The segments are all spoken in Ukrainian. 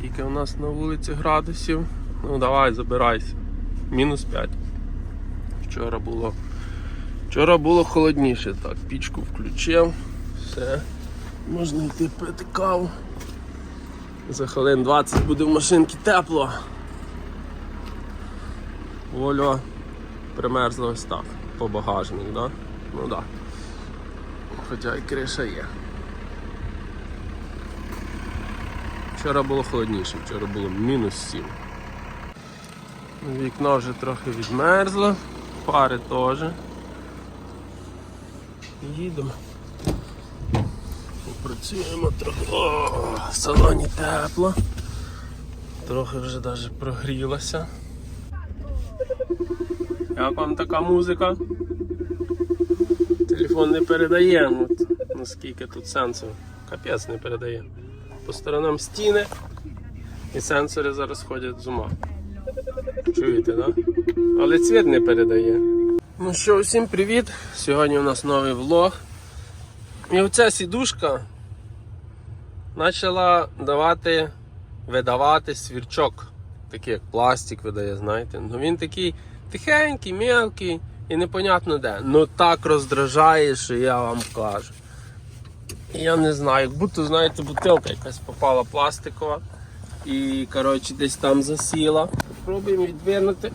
Скільки у нас на вулиці градусів? Ну давай, забирайся. Мінус 5. Вчора було. Вчора було холодніше. Так, пічку включив. Все. Можна йти пити каву. За хвилин 20 буде в машинці тепло. Вольо примерзло ось так. По багажник, да? Ну да. Хоча і криша є. Вчора було холодніше, вчора було мінус 7. Вікно вже трохи відмерзло, фари теж. Їдемо. Попрацюємо трохи. О, в салоні тепло. Трохи вже навіть прогрілося. Як вам така музика? Телефон не передає, от, наскільки тут сенсорів. Капець не передає. По сторонам стіни і сенсори зараз ходять з ума. Чуєте, да? Але цвіт не передає. Ну що, усім привіт! Сьогодні у нас новий влог. І оця сідушка почала давати, видавати свірчок. Такий як пластик видає, знаєте. Ну він такий тихенький, мелкий і непонятно де. Ну так роздражає, що я вам кажу. Я не знаю, як будто, знаєте, бутилка якась попала пластикова і коротше, десь там засіла. Пробуємо відвернути.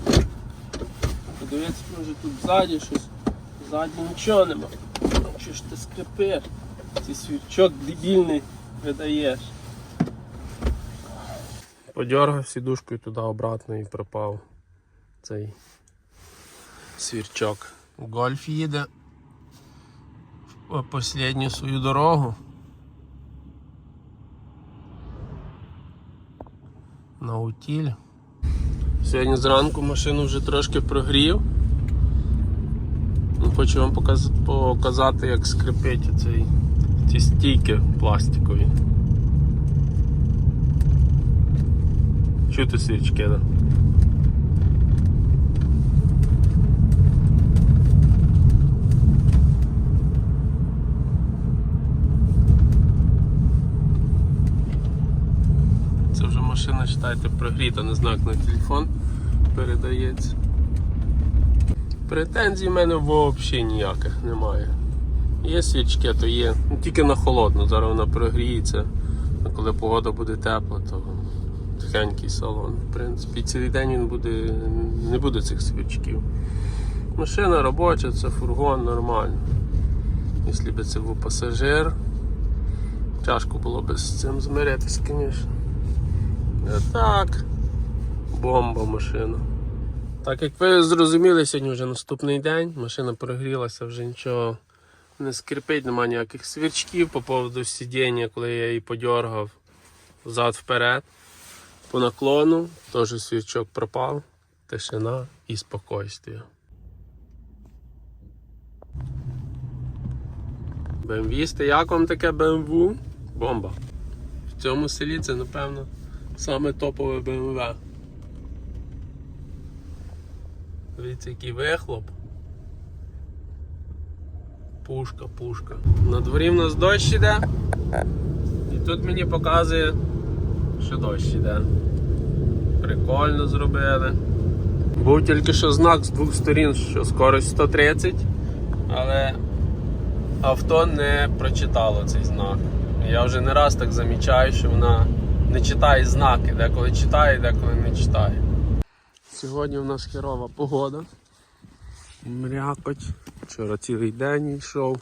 Подивіться, може тут ззаді щось. Ззаді нічого нема. Що ж ти скрипиш? Цей свічок дебільний видаєш. Подергав сідушкою туди обратно і пропав цей свірчок. Гольф їде останню свою дорогу. На утіль. Сьогодні зранку машину вже трошки прогрів. Ну, Хочу вам показати, як скрипить цей, ці стійки пластикові. Чути свічки, да? Це вже машина, читайте, прогріта на знак на телефон передається. Претензій в мене взагалі ніяких немає. Є свічки, то є. Ну, Тільки на холодну, зараз вона прогріється. А коли погода буде тепла, то тихенький салон. В принципі, цілий день він буде, не буде цих свічків. Машина робоча, це фургон нормально. Якщо б це був пасажир, тяжко було б з цим змиритися, звісно. Так, бомба машина. Так як ви зрозуміли, сьогодні вже наступний день, машина прогрілася, вже нічого не скрипить, немає ніяких свірчків по поводу сидіння, коли я її подергав взад вперед. По наклону теж свірчок пропав, тишина і спокойствие. БМВісти, як вам таке БМВ? Бомба. В цьому селі це, напевно, саме топове БМВ. Дивіться, який вихлоп. Пушка, пушка. На дворі в нас дощ іде. І тут мені показує, що дощ іде. Прикольно зробили. Був тільки що знак з двох сторін, що скорость 130, але авто не прочитало цей знак. Я вже не раз так замічаю, що вона не читає знаки, деколи читає, деколи не читає. Сьогодні у нас херова погода. Мрякоть. Вчора цілий день йшов.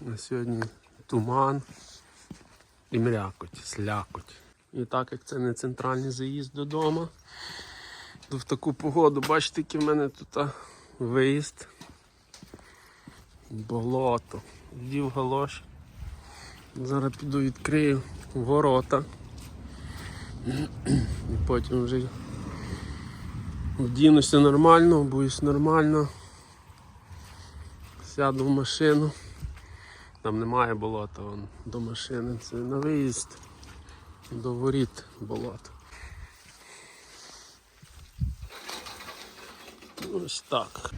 На сьогодні туман і мрякоть, слякоть. І так як це не центральний заїзд додому, то в таку погоду, бачите, який в мене тут виїзд. Болото. Вдів галош. Зараз піду відкрию ворота. І потім вже вдінуся нормально, боюсь нормально. Сяду в машину. Там немає болота вон, до машини. Це на виїзд до воріт болото. Ось так.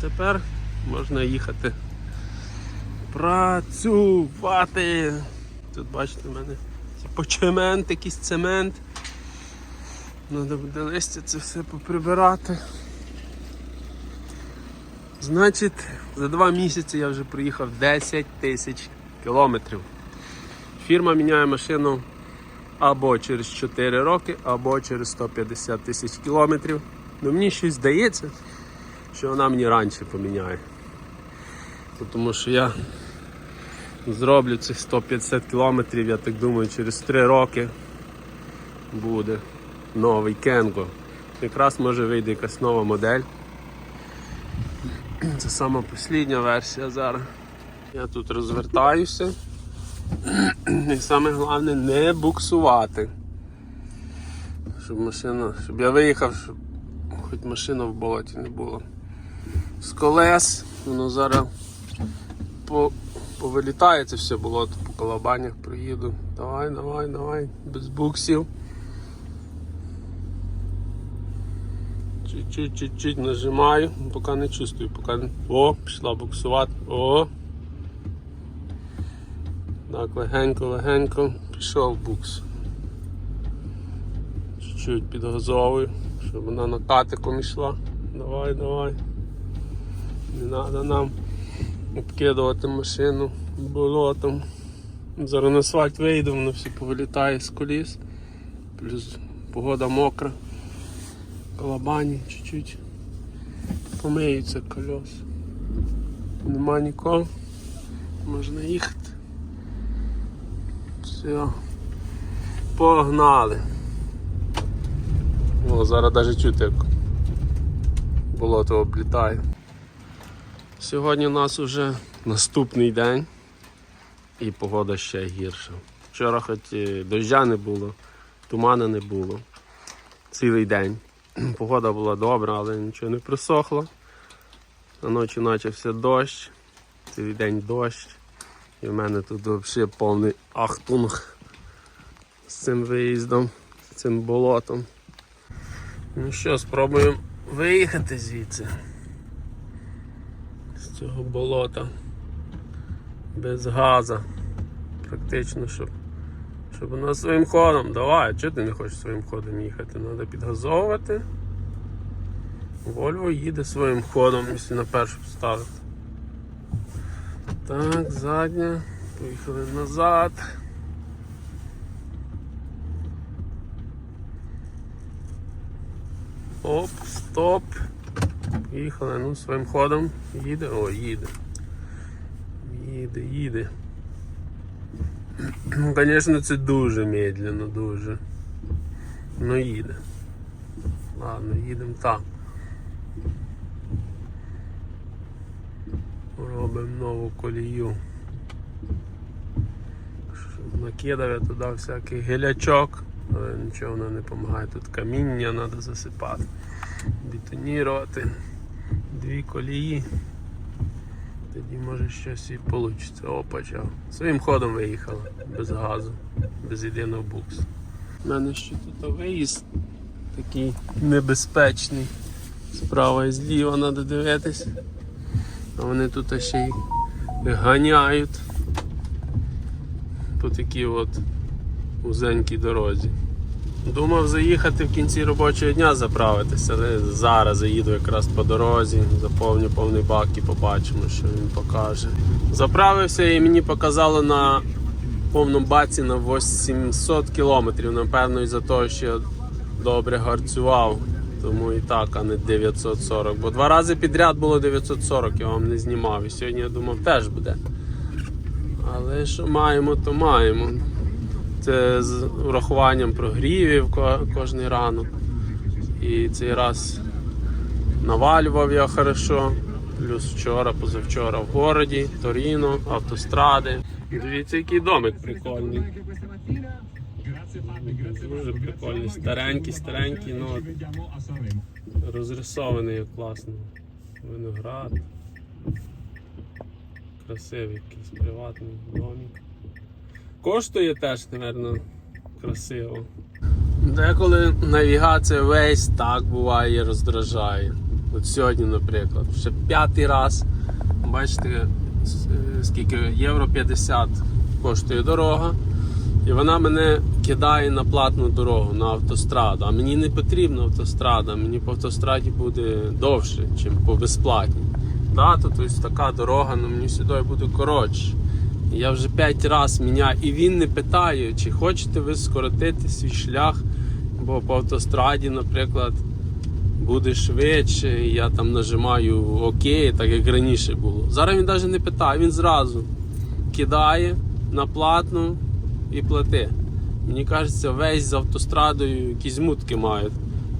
Тепер можна їхати працювати. Тут бачите, в мене почемент, якийсь цемент. Треба буде листя це все поприбирати. Значить, за два місяці я вже проїхав 10 тисяч кілометрів. Фірма міняє машину або через 4 роки, або через 150 тисяч кілометрів. Ну мені щось здається, що вона мені раніше поміняє. Тому що я зроблю цих 150 кілометрів, я так думаю, через 3 роки буде новий Кенго. Якраз може вийде якась нова модель. Це сама послідня версія зараз. Я тут розвертаюся. І саме головне не буксувати. Щоб машина, щоб я виїхав, щоб хоч машина в болоті не було. З колес, воно зараз по, повилітає це все болото, по колобанях проїду. Давай, давай, давай, без буксів. Чуть-чуть, чуть-чуть нажимаю, поки не чувствую, поки. О, пішла буксувати. О! Так, легенько, легенько, пішов букс. Чуть-чуть підгазовую, щоб вона на катиком йшла. Давай, давай. Не треба нам обкидувати машину болотом. Зараз на асфальт вийду, воно все повилітає з коліс. Плюс погода мокра. Колобані чуть-чуть помиються колес. Нема нікого. Можна їхати. Все. Погнали. О, зараз навіть чути, як болото облітає. Сьогодні у нас вже наступний день і погода ще гірша. Вчора хоч і доща не було, тумана не було. Цілий день. Погода була добра, але нічого не присохло. А ночі почався дощ, цілий день дощ. І в мене тут взагалі повний ахтунг з цим виїздом, з цим болотом. Ну що, спробуємо виїхати звідси. Цього болота. Без газа. Практично, щоб, щоб воно своїм ходом. Давай, чого ти не хочеш своїм ходом їхати? Треба підгазовувати. Вольво їде своїм ходом, якщо на першу ставити. Так, задня. Поїхали назад. Оп, стоп. Поїхали, ну своїм ходом. Їде, о, їде. Їде, їде. Ну, звісно, це дуже медленно, дуже. Ну їде. Ладно, їдемо так. Робимо нову колію. Накидав я туди всякий гелячок, але нічого воно не допомагає. Тут каміння треба засипати, бетонірувати. Дві колії. Тоді може щось і вийде. О, почав. Своїм ходом виїхала, без газу, без єдиного буксу. У мене ще тут виїзд такий небезпечний. Справа і зліва треба дивитись. А вони тут ще й ганяють по такій от узенькій дорозі. Думав заїхати в кінці робочого дня заправитися, але зараз заїду якраз по дорозі, заповню повний бак і побачимо, що він покаже. Заправився і мені показало на повному баці на 800 кілометрів, напевно, із-за того, що я добре гарцював. Тому і так, а не 940. Бо два рази підряд було 940, я вам не знімав. І сьогодні я думав теж буде. Але що маємо, то маємо. Це з урахуванням прогрівів кожний ранок. І цей раз навалював я хорошо. Плюс вчора, позавчора в городі, Торіно, автостради. Дивіться, який домик прикольний. Дуже прикольний. Старенький, старенький, ну розрисований класно. Виноград. Красивий якийсь приватний домик. Коштує теж, мабуть, красиво. Деколи навігація весь так буває роздражає. От сьогодні, наприклад, ще п'ятий раз. Бачите, е, скільки євро 50 коштує дорога. І вона мене кидає на платну дорогу, на автостраду. А мені не потрібна автострада, мені по автостраді буде довше, ніж по безплатній. Да, ось така дорога, але мені сюди буде коротше. Я вже 5 разів міняю. І він не питає, чи хочете ви скоротити свій шлях, бо по автостраді, наприклад, буде швидше, і я там нажимаю ОК, так як раніше було. Зараз він навіть не питає, він зразу кидає на платну і плати. Мені кажеться, весь з автострадою якісь мутки мають.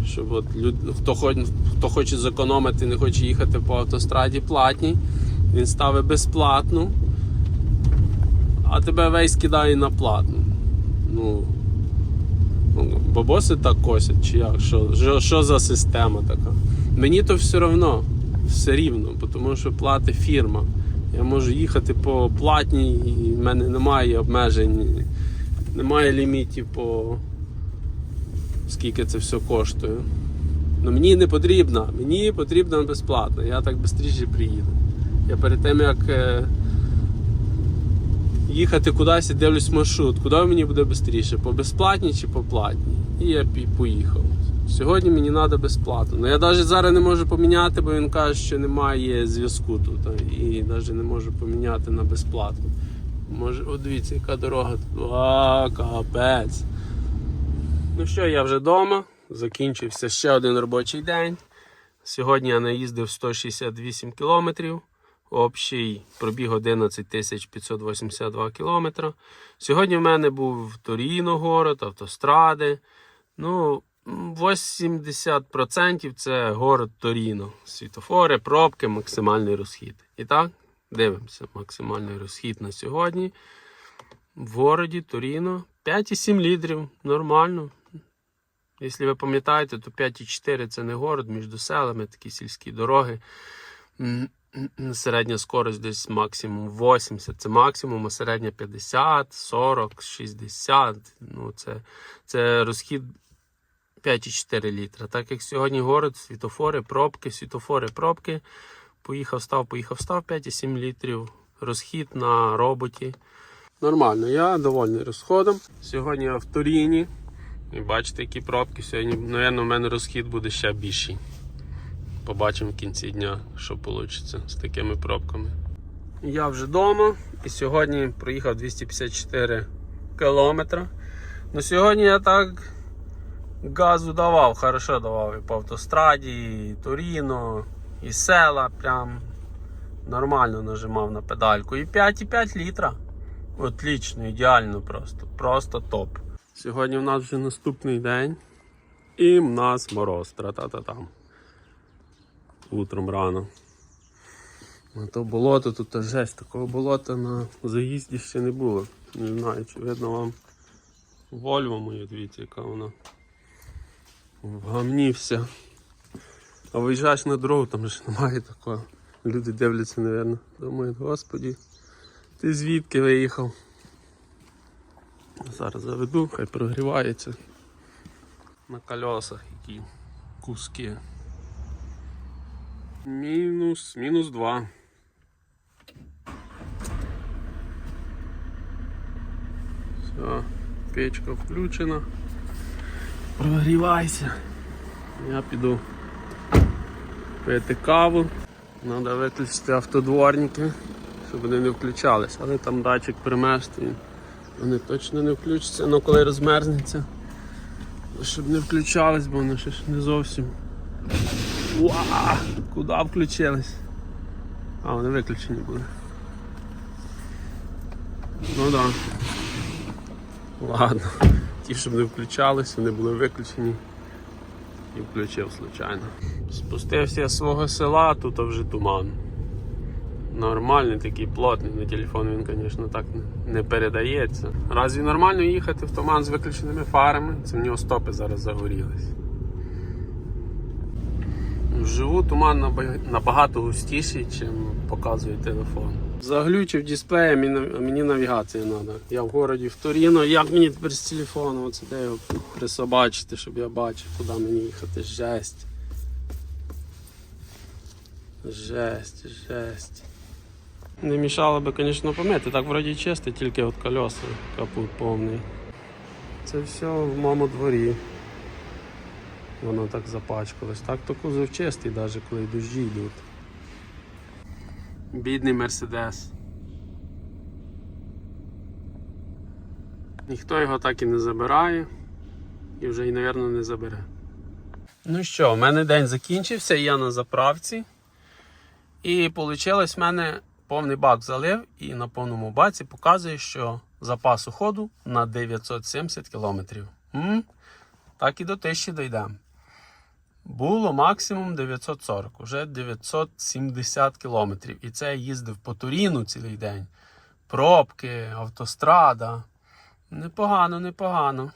Щоб от люд... хто, хоч... хто хоче зекономити, не хоче їхати по автостраді платній, він ставить безплатну, а тебе весь кидає на платну. Ну, бабоси так косять, чи як? Що, що, що за система така? Мені то все одно, все рівно, тому що платить фірма. Я можу їхати по платній, і в мене немає обмежень, немає лімітів по скільки це все коштує. Ну мені не потрібно, мені потрібно безплатно, я так швидше приїду. Я перед тим як е, їхати кудись і дивлюсь маршрут, куди мені буде швидше, по безплатній чи по платній. І я поїхав. Сьогодні мені треба безплатно. Ну я навіть зараз не можу поміняти, бо він каже, що немає зв'язку тут. І навіть не можу поміняти на безплатну. Може, от дивіться, яка дорога тут. А, капець. Ну що, я вже вдома. Закінчився ще один робочий день. Сьогодні я наїздив 168 кілометрів. Общий пробіг 11 582 кілометра. Сьогодні в мене був Торіно город, автостради. Ну, 80% це город Торіно. Світофори, пробки, максимальний розхід. І так, дивимося, максимальний розхід на сьогодні. В городі Торіно 5,7 літрів. Нормально. Якщо ви пам'ятаєте, то 5,4 це не город між селами, такі сільські дороги. Середня скорость десь максимум 80, це максимум, а середня 50, 40, 60. Ну, це, це розхід 5,4 літра. Так як сьогодні город, світофори, пробки, світофори, пробки. Поїхав, став, поїхав, став 5,7 літрів. Розхід на роботі. Нормально, я довольний розходом. Сьогодні я в Туріні. І бачите, які пробки. Сьогодні, мабуть, у мене розхід буде ще більший. Побачимо в кінці дня, що вийде з такими пробками. Я вже вдома і сьогодні проїхав 254 кілометри. Ну сьогодні я так газу давав, хорошо давав і по автостраді, і Торіно, і села. Прям нормально нажимав на педальку. І 5,5 літра. Отлично, ідеально просто. Просто топ. Сьогодні в нас вже наступний день. І в нас мороз. Тра-та-та-там. Утром рано. А то болото тут жесть, такого болота на заїзді ще не було. Не знаю, чи видно вам Вольво мою, дивіться, яка вона в гамні вся. А виїжджаєш на дорогу, там ж немає такого. Люди дивляться, мабуть, думають, господі, ти звідки виїхав? Зараз заведу, хай прогрівається. На колесах які куски. Мінус, мінус 2. Все, печка включена. Прогрівайся. Я піду пити каву. Треба виключити автодворники, щоб вони не включались. Але там датчик примешти. Вони точно не включаться, але коли розмерзнеться, щоб не включались, бо вони ще ж не зовсім. Уа! Куди включились? А, вони виключені були. Ну. Да. Ладно. Ті, щоб не включались, вони були виключені. І включив случайно. Спустився я з свого села, тут вже туман. Нормальний такий плотний, на телефон він, звісно, так не передається. Разві нормально їхати в туман з виключеними фарами? Це в нього стопи зараз загорілись. Вживу туман наба- набагато густіший, ніж показує телефон. Заглючив дисплей, а мені, навігація треба. Я в городі в Торіно. Як мені тепер з телефону? Оце де його присобачити, щоб я бачив, куди мені їхати. Жесть. Жесть, жесть. Не мішало би, звісно, помити. Так вроді чисте, тільки от колеса, капут повний. Це все в моєму дворі. Воно так запачкалось. Так то кузов чистий, навіть коли дощі йдуть. Бідний Мерседес. Ніхто його так і не забирає. І вже й, мабуть, не забере. Ну що, у мене день закінчився, я на заправці. І вийшло в мене повний бак залив, і на повному баці показує, що запасу ходу на 970 км. М? Так і до 1000 дійдемо. Було максимум 940, вже 970 км. І це я їздив по Туріну цілий день. Пробки, автострада. Непогано, непогано.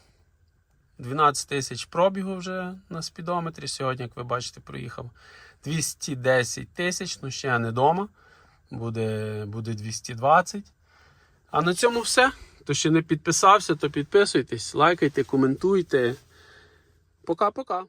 12 тисяч пробігу вже на спідометрі. Сьогодні, як ви бачите, проїхав 210 тисяч, ну ще не вдома. Буде, буде 220. А на цьому все. Хто ще не підписався, то підписуйтесь, лайкайте, коментуйте. Пока-пока.